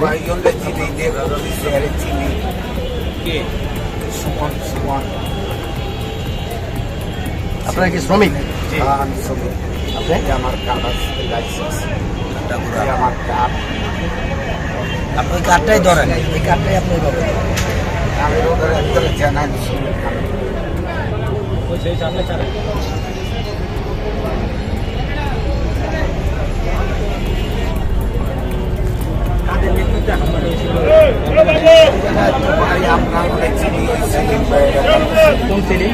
কয়েকজনকে চিনি দিয়ে বলতেছে আরে চিনি। কে? সুমন সুমন। আপনারা কি শ্রমিক? হ্যাঁ, আমি শ্রমিক। আপনি? আমার কাগজ লাইসেন্স আমার কাপ আপনি কাঠটাই ধরেন। এই কার্ডটাই আপনি আমি ওদের একদম জানাই শ্রমিক আমি ভাই আপনার অনেক চিনি চিনি কোন সিলি